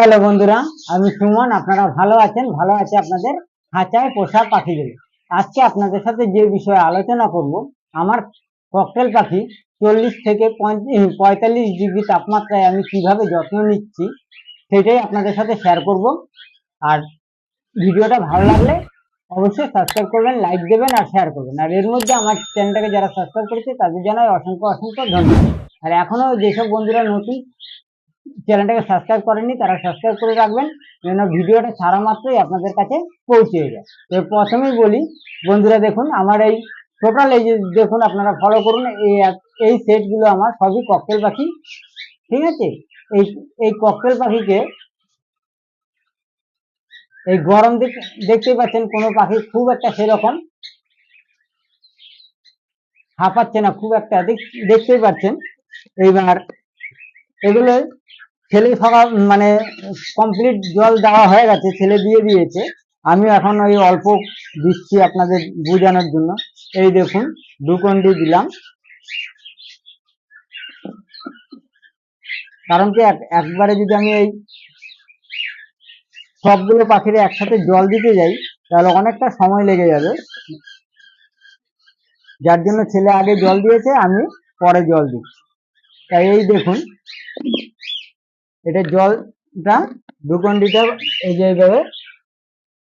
Hello বন্ধুরা, আমি সুমন, আপনারা ভালো আছেন? ভালো আছে আপনাদের খাঁচায় পোষা পাখিগুলো। আজকে আপনাদের সাথে যে বিষয়ে আলোচনা করব, আমার ককটেল পাখি চল্লিশ থেকে পঁয়তাল্লিশ ডিগ্রি তাপমাত্রায় আমি কীভাবে যত্ন নিচ্ছি, সেটাই আপনাদের সাথে শেয়ার করব। আর ভিডিওটা ভালো লাগলে অবশ্যই সাবস্ক্রাইব করবেন লাইক দেবেন আর শেয়ার করবেন। আর এর মধ্যে আমার চ্যানেলটাকে যারা সাবস্ক্রাইব করেছে, তাদের জানাই অসংখ্য অসংখ্য ধন্যবাদ। আর এখনও যেসব বন্ধুরা নতুন চ্যানেলটাকে সাবস্ক্রাইব করেননি, তারা সাবস্ক্রাইব করে রাখবেন যেন ভিডিওটা ছাড়া মাত্রই আপনাদের কাছে পৌঁছে যায় তো প্রথমেই বলি, বন্ধুরা দেখুন, আমার এই টোটাল এই যে দেখুন, আপনারা ফলো করুন, এই এই সেটগুলো আমার সবই ককটেল পাখি, ঠিক আছে? এই এই ককটেল পাখিকে এই গরম দেখ- দেখতেই পাচ্ছেন, কোনো পাখি খুব একটা সেরকম হাঁপাচ্ছে না, খুব একটা, দেখ- দেখতেই পাচ্ছেন। এইবার এগুলো ছেলে সকাল মানে কমপ্লিট জল দেওয়া হয়ে গেছে ছেলে দিয়ে দিয়েছে। আমি এখন ওই অল্প দিচ্ছি আপনাদের বোঝানোর জন্য। এই দেখুন, দু কন্ডি দিলাম। কারণ কি, এক- একবারে যদি আমি এই সবগুলো পাখির একসাথে জল দিতে যাই, তাহলে অনেকটা সময় লেগে যাবে। যার জন্য ছেলে আগে জল দিয়েছে, আমি পরে জল দিচ্ছি। তাই এই দেখুন, এটা জলটা দু কন্ডিটা এই যে এইভাবে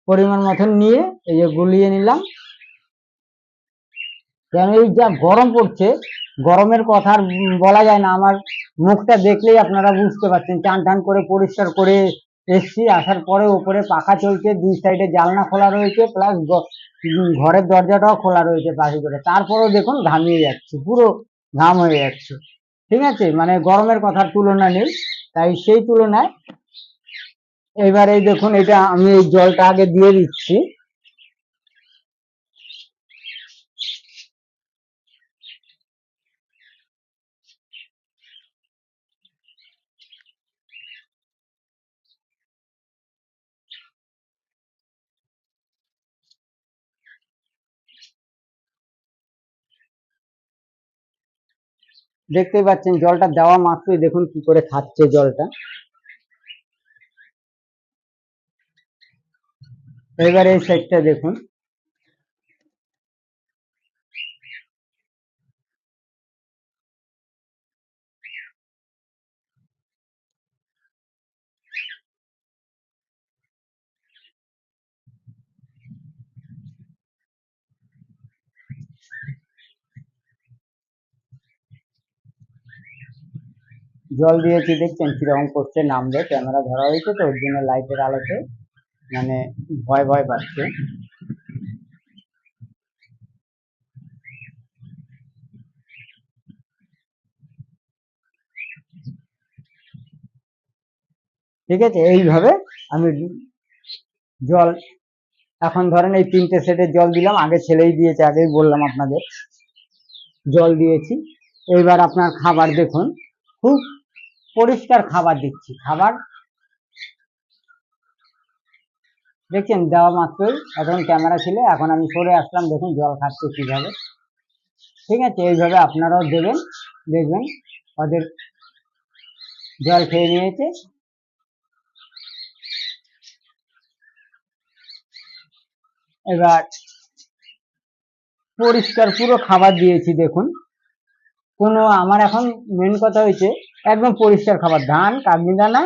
পরিমাণ মতন নিয়ে এই যে গুলিয়ে নিলাম। কেন এই যা গরম পড়ছে, গরমের কথা আর বলা যায় না, আমার মুখটা দেখলেই আপনারা বুঝতে পারছেন। চান টান করে পরিষ্কার করে এসছি, আসার পরে উপরে পাখা চলছে, দুই সাইডে জানলা খোলা রয়েছে, প্লাস ঘরের দরজাটাও খোলা রয়েছে পাখি করে। তারপরেও দেখুন ঘামিয়ে যাচ্ছে, পুরো ঘাম হয়ে যাচ্ছে। ঠিক আছে? মানে গরমের কথার তুলনা নেই, তাই সেই তুলনায় এবার এই দেখুন, এটা আমি এই জলটা আগে দিয়ে দিচ্ছি। দেখতেই পাচ্ছেন জলটা দেওয়া মাত্রই দেখুন কি করে খাচ্ছে জলটা। এবারে এই সাইডটা দেখুন। জল দিয়েছি, দেখছেন কীরকম করছে, নামবে, ক্যামেরা ধরা হয়েছে তো, ওর জন্য লাইটের আলোতে মানে ভয় ভয় পাচ্ছে। ঠিক আছে, এইভাবে আমি জল, এখন ধরেন এই তিনটে সেটের জল দিলাম, আগে ছেলেই দিয়েছে, আগেই বললাম আপনাদের। জল দিয়েছি, এইবার আপনার খাবার দেখুন, খুব পরিষ্কার খাবার দিচ্ছি, খাবার। দেখছেন, দেওয়া মাত্রই, এখন ক্যামেরা ছিল, এখন আমি সরে আসলাম, দেখুন জল খাচ্ছে কীভাবে। ঠিক আছে, এইভাবে আপনারাও দেবেন, দেখবেন, ওদের জল খেয়ে নিয়েছে। এবার পরিষ্কার পুরো খাবার দিয়েছি, দেখুন। কোনো আমার এখন মেন কথা হয়েছে একদম পরিষ্কার খাবার, ধান, কাগনি দানা,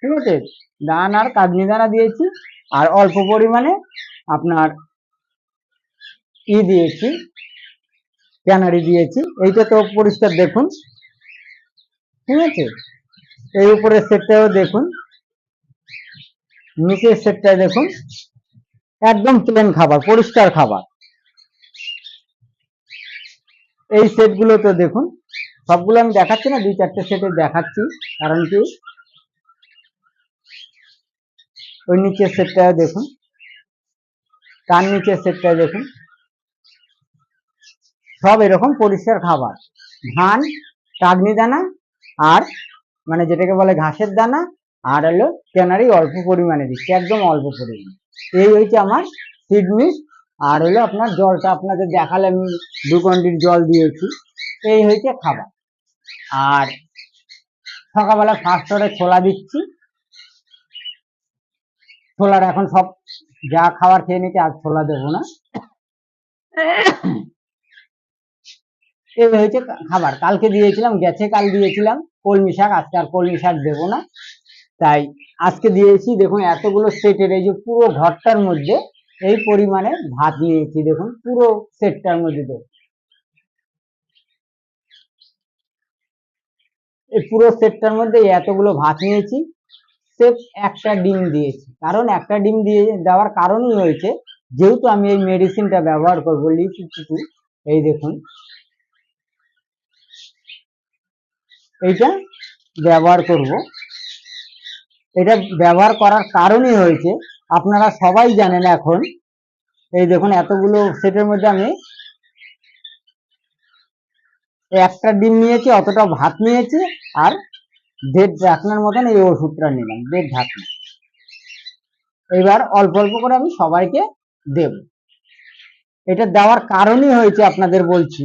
ঠিক আছে? ধান আর কাগনি দানা দিয়েছি, আর অল্প পরিমাণে আপনার ই দিয়েছি ক্যানারি দিয়েছি, এইটা তো পরিষ্কার দেখুন, ঠিক আছে? এই উপরের সেটটাও দেখুন, নিচের সেটটায় দেখুন, একদম প্লেন খাবার, পরিষ্কার খাবার। এই সেটগুলো তো দেখুন, সবগুলো আমি দেখাচ্ছি না, দুই চারটে সেটে দেখাচ্ছি, কারণ কি? ওই নিচের সেটটা দেখুন, তার নিচের সেটটা দেখুন, সব এরকম পরিষ্কার খাবার। ধান কাগনি দানা, আর মানে যেটাকে বলে ঘাসের দানা, আর হলো ক্যানারি অল্প পরিমাণে দিচ্ছি, একদম অল্প পরিমাণে। এই হচ্ছে আমার সিড মিক্স আর হলো আপনার জলটা আপনাকে দেখালে আমি দু কন্ডির জল দিয়েছি। এই হয়েছে খাবার। আর সকালবেলা ফার্স্ট ওরে ছোলা দিচ্ছি। ছোলার এখন সব যা খাবার খেয়ে নিতে আর ছোলা দেবো না। এই হয়েছে খাবার। কালকে দিয়েছিলাম, গেছে কাল দিয়েছিলাম। কলমি শাক, আজকে আর কলমি শাক দেবো না। তাই আজকে দিয়েছি। দেখুন, এতগুলো সেটের এই যে পুরো ঘরটার মধ্যে এই পরিমাণে ভাত নিয়েছি, দেখুন, পুরো সেটটার মধ্যে এই পুরো সেটটার মধ্যে এতগুলো ভাত নিয়েছি, সেফ একটা ডিম দিয়েছি। কারণ একটা ডিম দিয়ে দেওয়ার কারণই হয়েছে, যেহেতু আমি এই মেডিসিনটা ব্যবহার করব, লিচু এই দেখুন। এইটা ব্যবহার করব। এটা ব্যবহার করার কারণই হয়েছে আপনারা সবাই জানেন এখন। এই দেখুন, এতগুলো সেটের মধ্যে আমি একটা ডিম নিয়েছি, অতটা ভাত নিয়েছি, আর দেড় ঢাকনার মতন এই ওষুধটা নিলাম, দেড় ঢাকনা। এবার অল্প অল্প করে আমি সবাইকে দেব। এটা দেওয়ার কারণই হয়েছে আপনাদের বলছি।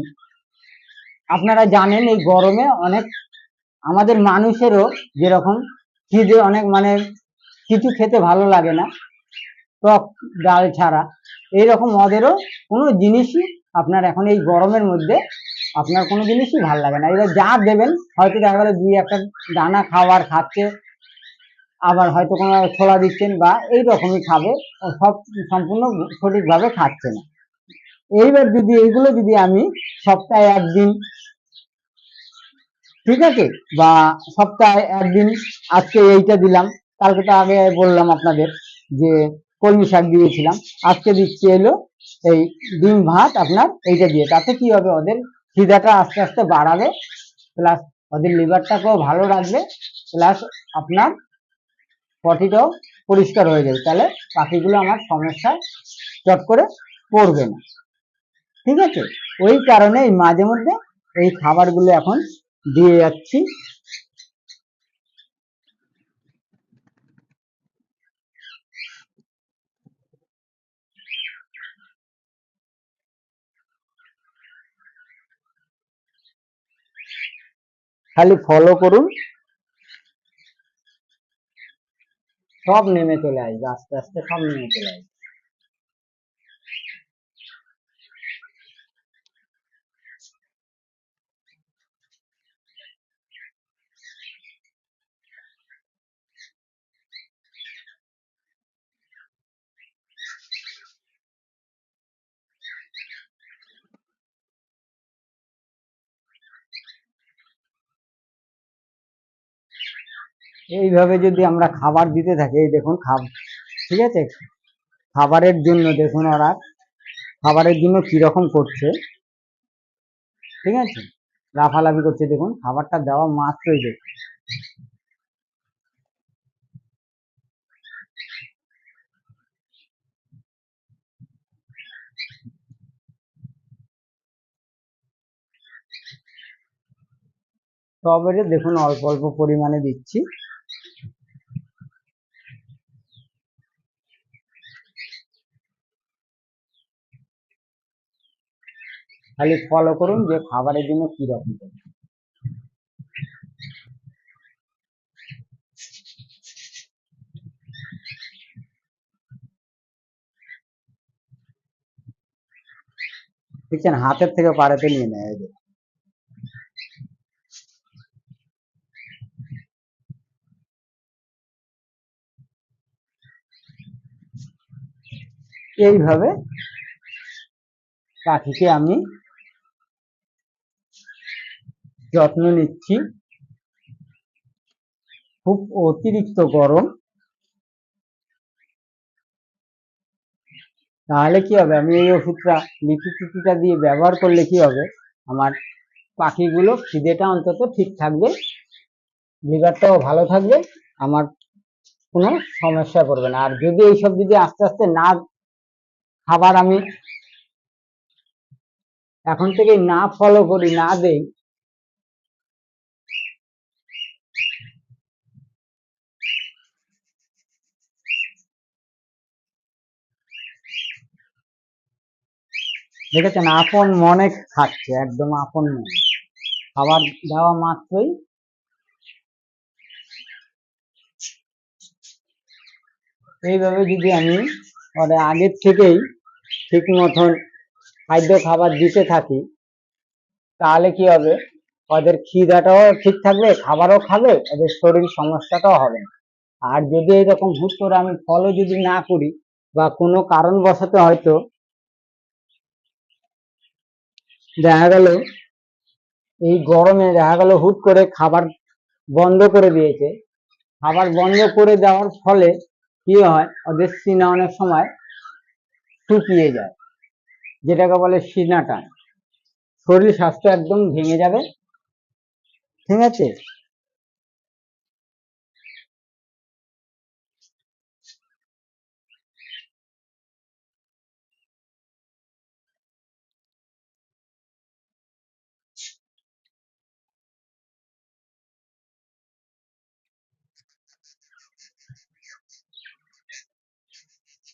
আপনারা জানেন, এই গরমে অনেক আমাদের মানুষেরও যেরকম খিদে, অনেক মানে কিছু খেতে ভালো লাগে না। টক ডাল ছাড়া। এইরকম ওদেরও কোনো জিনিসই আপনার এখন এই গরমের মধ্যে আপনার কোনো জিনিসই ভালো লাগে না। এবার যা দেবেন, হয়তো দেখা গেলো দুই একটা দানা খাবার খাচ্ছে, আবার হয়তো কোনো ছোলা দিচ্ছেন বা এই রকমই খাবে সব সম্পূর্ণ সঠিকভাবে খাচ্ছে না। এইবার যদি এইগুলো যদি আমি সপ্তাহে একদিন, ঠিক আছে? বা সপ্তাহে একদিন, আজকে এইটা দিলাম, কালকে তো আগে বললাম আপনাদের যে কলমি শাক দিয়েছিলাম। আজকে দিচ্ছি এলো এই ডিম ভাত আপনার এইটা দিয়ে। তাতে কি হবে? ওদের খিদাটা আস্তে আস্তে বাড়াবে প্লাস ওদের লিভারটাকেও ভালো রাখবে প্লাস আপনার পটিটাও পরিষ্কার হয়ে যাবে। তাহলে পাখিগুলো আমার সমস্যায় চট করে পড়বে না। ঠিক আছে? ওই কারণে মাঝে মধ্যে এই খাবারগুলো এখন দিয়ে যাচ্ছি। খালি ফলো করুন। সব নেমে চলে আসবে আস্তে আস্তে সব নেমে চলে আসবে। এইভাবে যদি আমরা খাবার দিতে থাকি, এই দেখুন খাব, ঠিক আছে? খাবারের জন্য দেখুন ওরা, খাবারের জন্য কীরকম করছে, ঠিক আছে? লাফালাফি করছে, দেখুন, খাবারটা দেওয়া মাত্রই দেখুন। স্ট্রবেরি দেখুন, অল্প অল্প পরিমাণে দিচ্ছি। খালি ফলো করুন যে খাবারের জন্য কি রকম দেখছেন, হাতের থেকে পাড়াতে নিয়ে নেয় এই যে। এইভাবে পাখিকে আমি যত্ন নিচ্ছি। খুব অতিরিক্ত গরম। তাহলে কি হবে? আমি এই ওষুধটা, লিচু টুটিটা দিয়ে ব্যবহার করলে কি হবে? আমার পাখিগুলো খিদেটা অন্তত ঠিক থাকবে, লিভারটাও ভালো থাকবে, আমার কোনো সমস্যা করবে না। আর যদি এইসব যদি আস্তে আস্তে না, খাবার আমি এখন থেকে না ফলো করি, না দেই দেখেছেন, আপন মনে খাচ্ছে, একদম আপন মনে। খাবার দেওয়া মাত্রই এইভাবে যদি আমি ওদের আগের থেকেই ঠিক মতন খাদ্য খাবার দিতে থাকি, তাহলে কি হবে? ওদের খিদাটাও ঠিক থাকবে, খাবারও খাবে, ওদের শরীর সমস্যাটাও হবে না। আর যদি এরকম হুট করে আমি ফলও যদি না করি বা কোনো কারণবশত হয়তো দেখা গেল, এই গরমে দেখা গেল হুট করে খাবার বন্ধ করে দিয়েছে। খাবার বন্ধ করে দেওয়ার ফলে কি হয়, ওদের সিনা অনেক সময় শুকিয়ে যায়, যেটাকে বলে সিনা টান শরীর স্বাস্থ্য একদম ভেঙে যাবে। ঠিক আছে?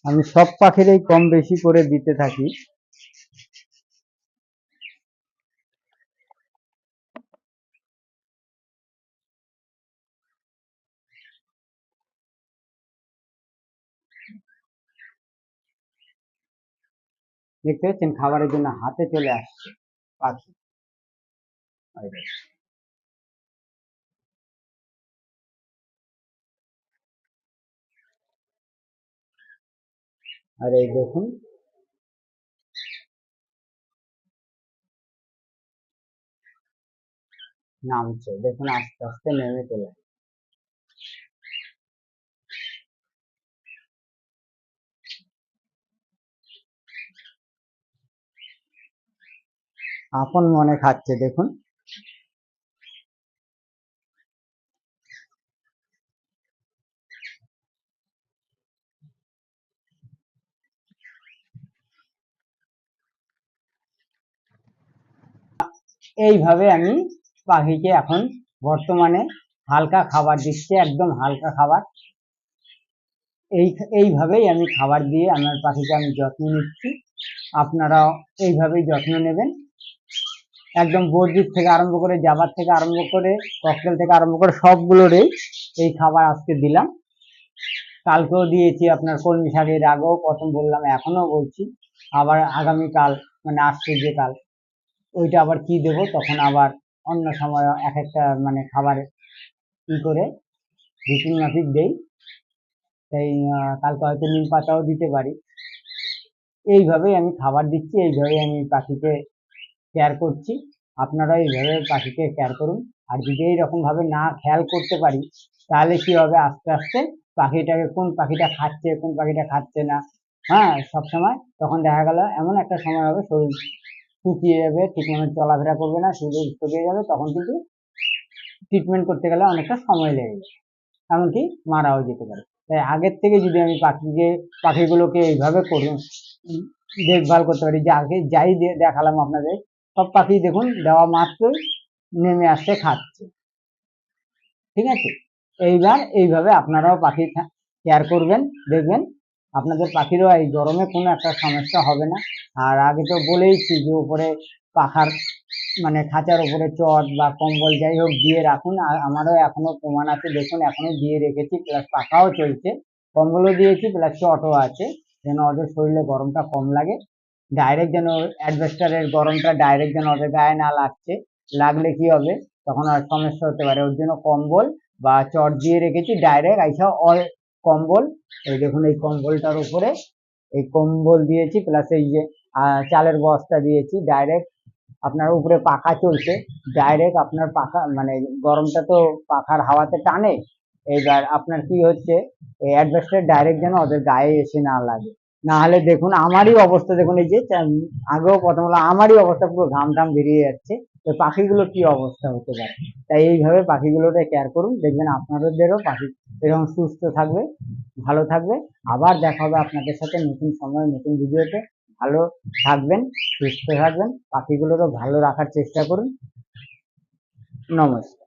আমি সব পাখিরই কম বেশি করে দিতে থাকি। দেখতে পাচ্ছেন, খাবারের জন্য হাতে চলে আসছে পাখি। আর এই দেখুন। নামছে। দেখুন আস্তে আস্তে নেমে চলে আপন মনে খাচ্ছে দেখুন। এইভাবে আমি পাখিকে এখন বর্তমানে হালকা খাবার দিচ্ছি, একদম হালকা খাবার। এই, এইভাবেই আমি খাবার দিয়ে আমার পাখিকে আমি যত্ন নিচ্ছি। আপনারাও এইভাবেই যত্ন নেবেন। একদম বর্জিত থেকে আরম্ভ করে জাবার থেকে আরম্ভ করে ককটেল থেকে আরম্ভ করে সবগুলোরই এই খাবার আজকে দিলাম। কালকেও দিয়েছি আপনার কলমি শাকের আগেও প্রথম বললাম, এখনও বলছি। আবার আগামীকাল মানে আসছে যে কাল। ওইটা আবার কি দেবো? তখন আবার অন্য সময় এক একটা মানে খাবার ই করে রুটিন মাফিক দেই। তাই কালকে হয়তো নিম পাতাও দিতে পারি। এইভাবেই আমি খাবার দিচ্ছি, এইভাবেই আমি পাখিকে কেয়ার করছি। আপনারা এইভাবে পাখিকে কেয়ার করুন। আর যদি এইরকম ভাবে না খেয়াল করতে পারি, তাহলে কি হবে? আস্তে আস্তে পাখিটাকে, কোন পাখিটা খাচ্ছে, কোন পাখিটা খাচ্ছে না হ্যাঁ সবসময়। তখন দেখা গেল এমন একটা সময় হবে, শরীর শুকিয়ে যাবে ঠিক মতো চলাফেরা করবে না শুধু শুকিয়ে যাবে, তখন কিন্তু ট্রিটমেন্ট করতে গেলে অনেকটা সময় লেগে যাবে। এমনকি মারাও যেতে পারে। তাই আগের থেকে যদি আমি পাখিকে, পাখিগুলোকে এইভাবে করি, দেখভাল করতে পারি, যে আগে যাই দেখালাম আপনাদের, সব পাখি দেখুন, দেওয়া মাত্রই নেমে আসছে খাচ্ছে। ঠিক আছে? এইবার এইভাবে আপনারাও পাখি কেয়ার করবেন, দেখবেন আপনাদের পাখিরও এই গরমে কোনো একটা সমস্যা হবে না। আর আগে তো বলেইছি যে উপরে পাখার মানে খাঁচার উপরে চট বা কম্বল যাই হোক দিয়ে রাখুন। আর আমারও এখনও প্রমাণ আছে, দেখুন এখনও দিয়ে রেখেছি, প্লাস পাখাও চলছে। কম্বলও দিয়েছি, প্লাস চটও আছে, যেন ওদের শরীরে গরমটা কম লাগে। ডাইরেক্ট যেন অ্যাডভেস্টারের গরমটা ডাইরেক্ট যেন ওদের গায়ে না লাগছে, লাগলে কি হবে? তখন আর সমস্যা হতে পারে। ওর জন্য কম্বল বা চট দিয়ে রেখেছি, ডাইরেক্ট আইসা অল কম্বল। এই দেখুন, এই কম্বলটার উপরে এই কম্বল দিয়েছি প্লাস এই যে চালের বস্তা দিয়েছি ডাইরেক্ট আপনার উপরে পাখা চলছে ডাইরেক্ট আপনার পাখা মানে গরমটা তো পাখার হাওয়াতে টানে। এবার আপনার কি হচ্ছে, এই অ্যাডভেস্টার ডাইরেক্ট যেন ওদের গায়ে এসে না লাগে। না হলে দেখুন, আমারই অবস্থা, দেখুন এই যে আগেও প্রথম হলো, আমারই অবস্থা, পুরো ঘাম টাম বেরিয়ে যাচ্ছে। তো পাখিগুলো কি অবস্থা হতে পারে? তাই এইভাবে পাখিগুলোকে কেয়ার করুন। দেখবেন আপনাদেরও পাখি এরকম সুস্থ থাকবে, ভালো থাকবে। আবার দেখা হবে আপনাদের সাথে নতুন সময়, নতুন ভিডিওতে। ভালো থাকবেন, সুস্থ থাকবেন। পাখিগুলোরও ভালো রাখার চেষ্টা করুন। নমস্কার।